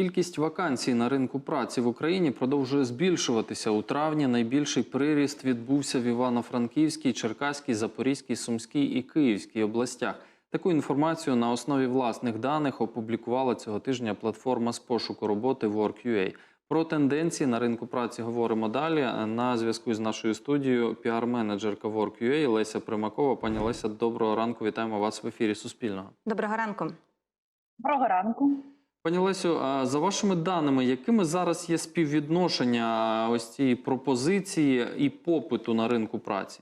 Кількість вакансій на ринку праці в Україні продовжує збільшуватися. У травні найбільший приріст відбувся в Івано-Франківській, Черкаській, Запорізькій, Сумській і Київській областях. Таку інформацію на основі власних даних опублікувала цього тижня платформа з пошуку роботи Work.ua. Про тенденції на ринку праці говоримо далі. На зв'язку з нашою студією піар-менеджерка Work.ua Леся Примакова. Пані Леся, доброго ранку. Вітаємо вас в ефірі Суспільного. Доброго ранку. Доброго ранку. Пані Лесю, за вашими даними, якими зараз є співвідношення ось цієї пропозиції і попиту на ринку праці?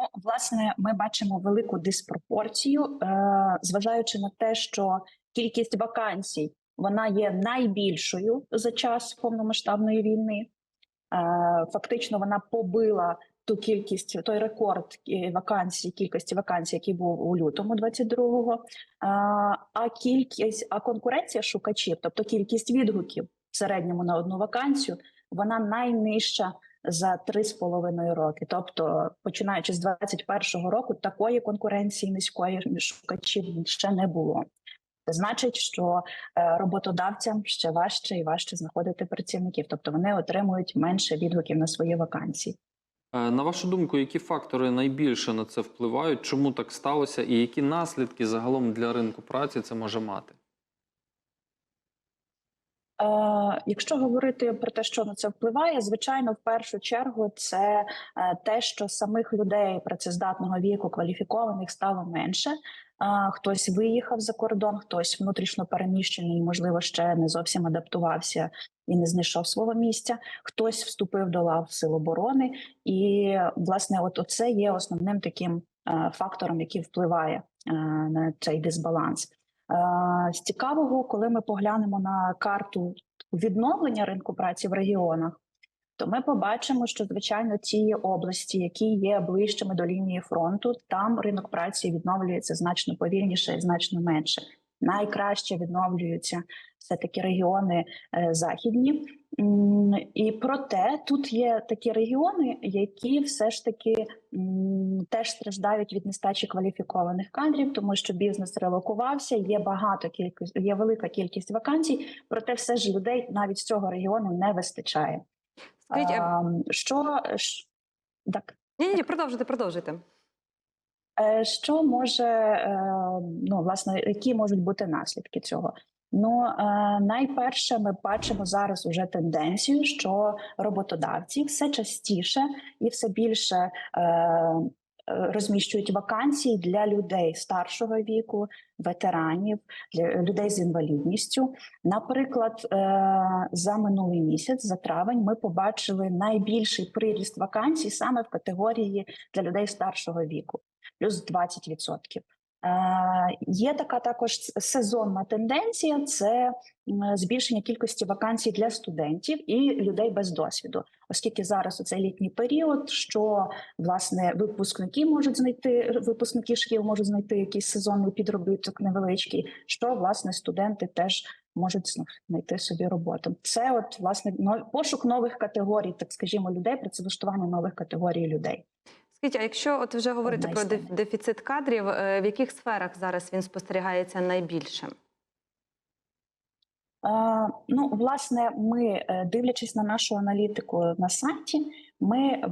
Ну, власне, ми бачимо велику диспропорцію, е, зважаючи на те, що кількість вакансій вона є найбільшою за час повномасштабної війни. Е, фактично, вона побила ту кількість, той рекорд е, вакансій, кількості вакансій, який був у лютому 22-го. Е, а кількість, а конкуренція шукачів, тобто кількість відгуків в середньому на одну вакансію, вона найнижча за три з половиною роки. Тобто, починаючи з 21-го року, такої конкуренції низької шукачів ще не було. Це значить, що е, роботодавцям ще важче і важче знаходити працівників, тобто вони отримують менше відгуків на свої вакансії. Е, На вашу думку, які фактори найбільше на це впливають? Чому так сталося, і які наслідки загалом для ринку праці це може мати? Е, якщо говорити про те, що на це впливає, звичайно, в першу чергу це е, те, що самих людей працездатного віку кваліфікованих стало менше. Е, хтось виїхав за кордон, хтось внутрішньо переміщений, можливо, ще не зовсім адаптувався і не знайшов свого місця. Хтось вступив до лав сил оборони, і власне, от це є основним таким фактором, який впливає на цей дисбаланс. Е, З цікавого, коли ми поглянемо на карту відновлення ринку праці в регіонах, то ми побачимо, що звичайно ті області, які є ближчими до лінії фронту, там ринок праці відновлюється значно повільніше і значно менше. Найкраще відновлюються все таки регіони е, західні. І проте тут є такі регіони, які все ж таки теж страждають від нестачі кваліфікованих кадрів, тому що бізнес релокувався. Є багато кількість, є велика кількість вакансій, проте все ж людей навіть з цього регіону не вистачає. Скажіть, а... А, що так. ні, ні, продовжуйте, продовжуйте. Е, Що може е, ну власне, які можуть бути наслідки цього? Ну е, найперше, ми бачимо зараз уже тенденцію, що роботодавці все частіше і все більше е, розміщують вакансії для людей старшого віку, ветеранів, для людей з інвалідністю. Наприклад, е, за минулий місяць, за травень, ми побачили найбільший приріст вакансій саме в категорії для людей старшого віку плюс 20%. Е, Є така також сезонна тенденція: це збільшення кількості вакансій для студентів і людей без досвіду, оскільки зараз у цей літній період, що власне випускники можуть знайти випускники шкіл можуть знайти якийсь сезонний підробіток невеличкий, що власне студенти теж можуть знайти собі роботу. Це от власне пошук нових категорій, так скажімо, людей, працевлаштування нових категорій людей. Скажіть, а якщо от вже говорити про дефіцит кадрів, е, в яких сферах зараз він спостерігається найбільшим? Е, Ну, власне, ми, е, дивлячись на нашу аналітику на сайті, ми е,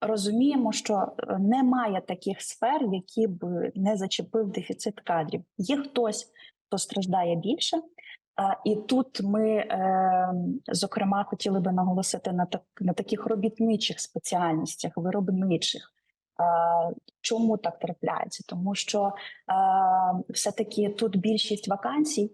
розуміємо, що немає таких сфер, які б не зачепив дефіцит кадрів. Є хтось, хто страждає більше. І тут ми, зокрема, хотіли би наголосити на так на таких робітничих спеціальностях, виробничих. Чому так трапляється? Тому що все таки тут більшість вакансій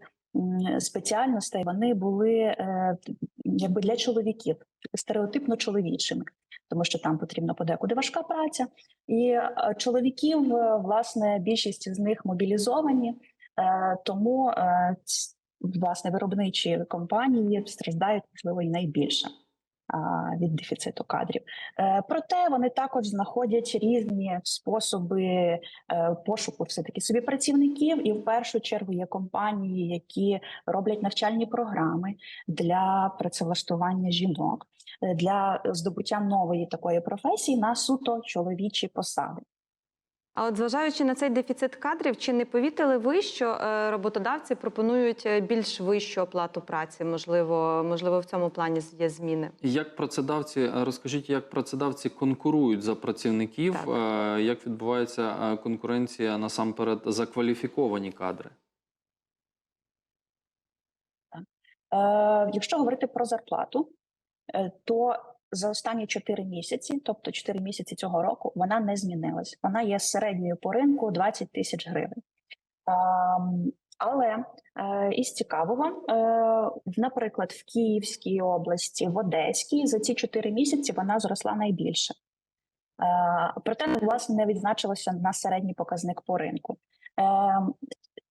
спеціальностей вони були е, якби для чоловіків стереотипно чоловічими, тому що там потрібна подекуди важка праця, і е, чоловіків е, власне більшість з них мобілізовані, тому власне виробничі компанії страждають можливо і найбільше від дефіциту кадрів. Е, Проте вони також знаходять різні способи е, пошуку все таки собі працівників, і в першу чергу є компанії, які роблять навчальні програми для працевлаштування жінок е, для здобуття нової такої професії на суто чоловічі посади. А от зважаючи на цей дефіцит кадрів, чи не повітили ви, що е, роботодавці пропонують е, більш вищу оплату праці? Можливо, можливо, в цьому плані є зміни? Як працедавці, е, розкажіть, як працедавці конкурують за працівників, Так. як відбувається конкуренція насамперед за кваліфіковані кадри? Якщо говорити про зарплату, то за останні 4 місяці, тобто 4 місяці цього року, вона не змінилась. Вона є середньою по ринку 20 тисяч гривень. Ем, Але е, із цікавого, е, наприклад, в Київській області, в Одеській за ці 4 місяці вона зросла найбільше. Е, Проте, власне, не відзначилося на середній показник по ринку.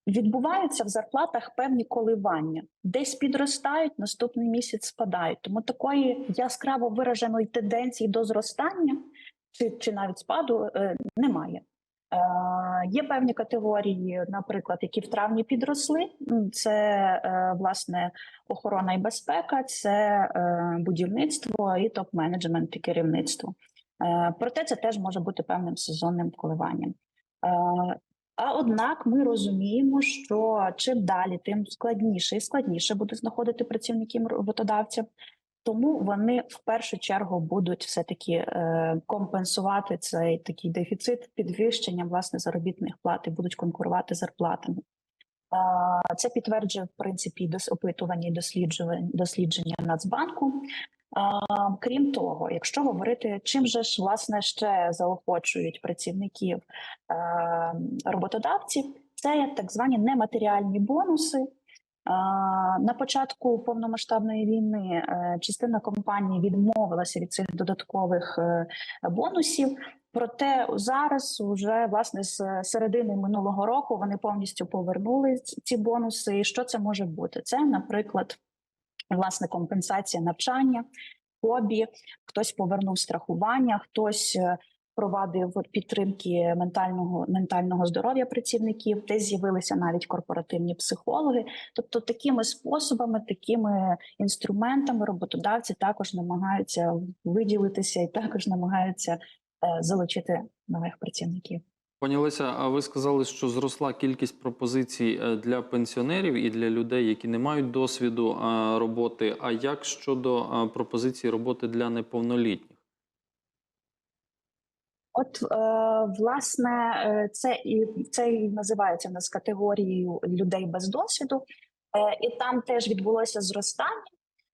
Відбуваються в зарплатах певні коливання, десь підростають, наступний місяць спадають. Тому такої яскраво вираженої тенденції до зростання чи, чи навіть спаду е, немає. Е, є певні категорії, наприклад, які в травні підросли. Це е, власне охорона і безпека, це е, будівництво і топ-менеджмент і керівництво. Е, проте це теж може бути певним сезонним коливанням. А однак ми розуміємо, що чим далі, тим складніше і складніше буде знаходити працівників роботодавців. Тому вони в першу чергу будуть все таки е, компенсувати цей такий дефіцит підвищенням власне заробітних плат і будуть конкурувати зарплатами. Це підтверджує в принципі опитування і дослідження Нацбанку. Крім того, якщо говорити, чим же ж власне ще заохочують працівників е, роботодавців, це так звані нематеріальні бонуси. На початку повномасштабної війни е, частина компаній відмовилася від цих додаткових е, бонусів. Проте зараз, уже власне з середини минулого року, вони повністю повернули ці бонуси. І що це може бути? Це, наприклад, власне компенсація навчання, хобі, хтось повернув страхування, хтось е, провадив підтримки ментального ментального здоров'я працівників, десь з'явилися навіть корпоративні психологи. Тобто, такими способами, такими інструментами роботодавці також намагаються виділитися і також намагаються е, залучити нових працівників. Пані Леся, а ви сказали, що зросла кількість пропозицій е, для пенсіонерів і для людей, які не мають досвіду е, роботи. А як щодо е, пропозицій роботи для неповнолітніх? От власне, це і це і називається в нас категорією людей без досвіду, і там теж відбулося зростання.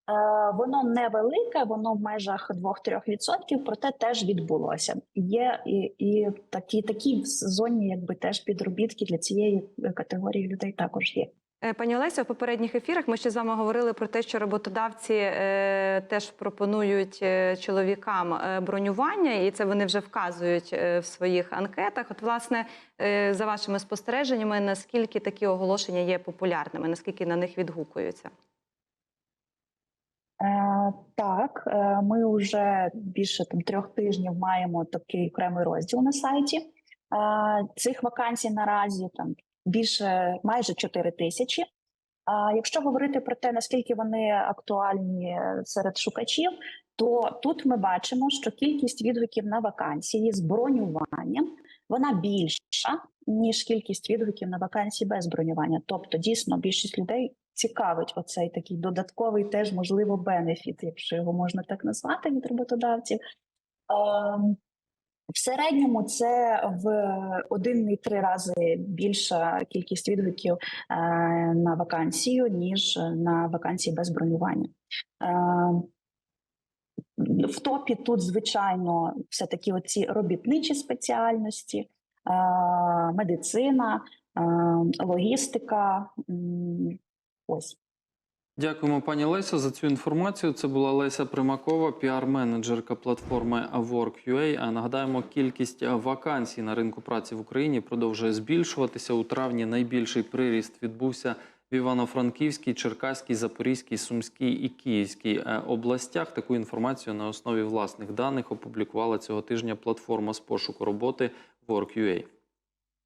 Е, воно невелике, воно в межах 2-3%, проте теж відбулося. Є і, і такі такі в сезоні, якби теж підробітки для цієї категорії людей також є. Е, Пані Олесю, в попередніх ефірах ми ще з вами говорили про те, що роботодавці е, теж пропонують е, чоловікам е, бронювання, і це вони вже вказують е, в своїх анкетах. От, власне, е, за вашими спостереженнями, наскільки такі оголошення є популярними, наскільки на них відгукуються? Е, так, е, ми вже більше там трьох тижнів маємо такий окремий розділ на сайті. Е, цих вакансій наразі там більше майже 4 тисячі. Якщо говорити про те, наскільки вони актуальні серед шукачів, то тут ми бачимо, що кількість відгуків на вакансії з бронюванням вона більша ніж кількість відгуків на вакансії без бронювання. Тобто, дійсно, більшість людей цікавить оцей такий додатковий, теж можливо, бенефіт, якщо його можна так назвати від роботодавців. Ем, в середньому це в один і три рази більша кількість відгуків е, на вакансію, ніж на вакансії без бронювання. Е, в топі тут, звичайно, все таки оці робітничі спеціальності, е, медицина, е, логістика. Ось. Дякуємо, пані Лесю, за цю інформацію. Це була Леся Примакова, піар-менеджерка платформи Work.ua. А нагадаємо, кількість вакансій на ринку праці в Україні продовжує збільшуватися. У травні найбільший приріст відбувся в Івано-Франківській, Черкаській, Запорізькій, Сумській і Київській е, областях. Таку інформацію на основі власних даних опублікувала цього тижня платформа з пошуку роботи Work.ua.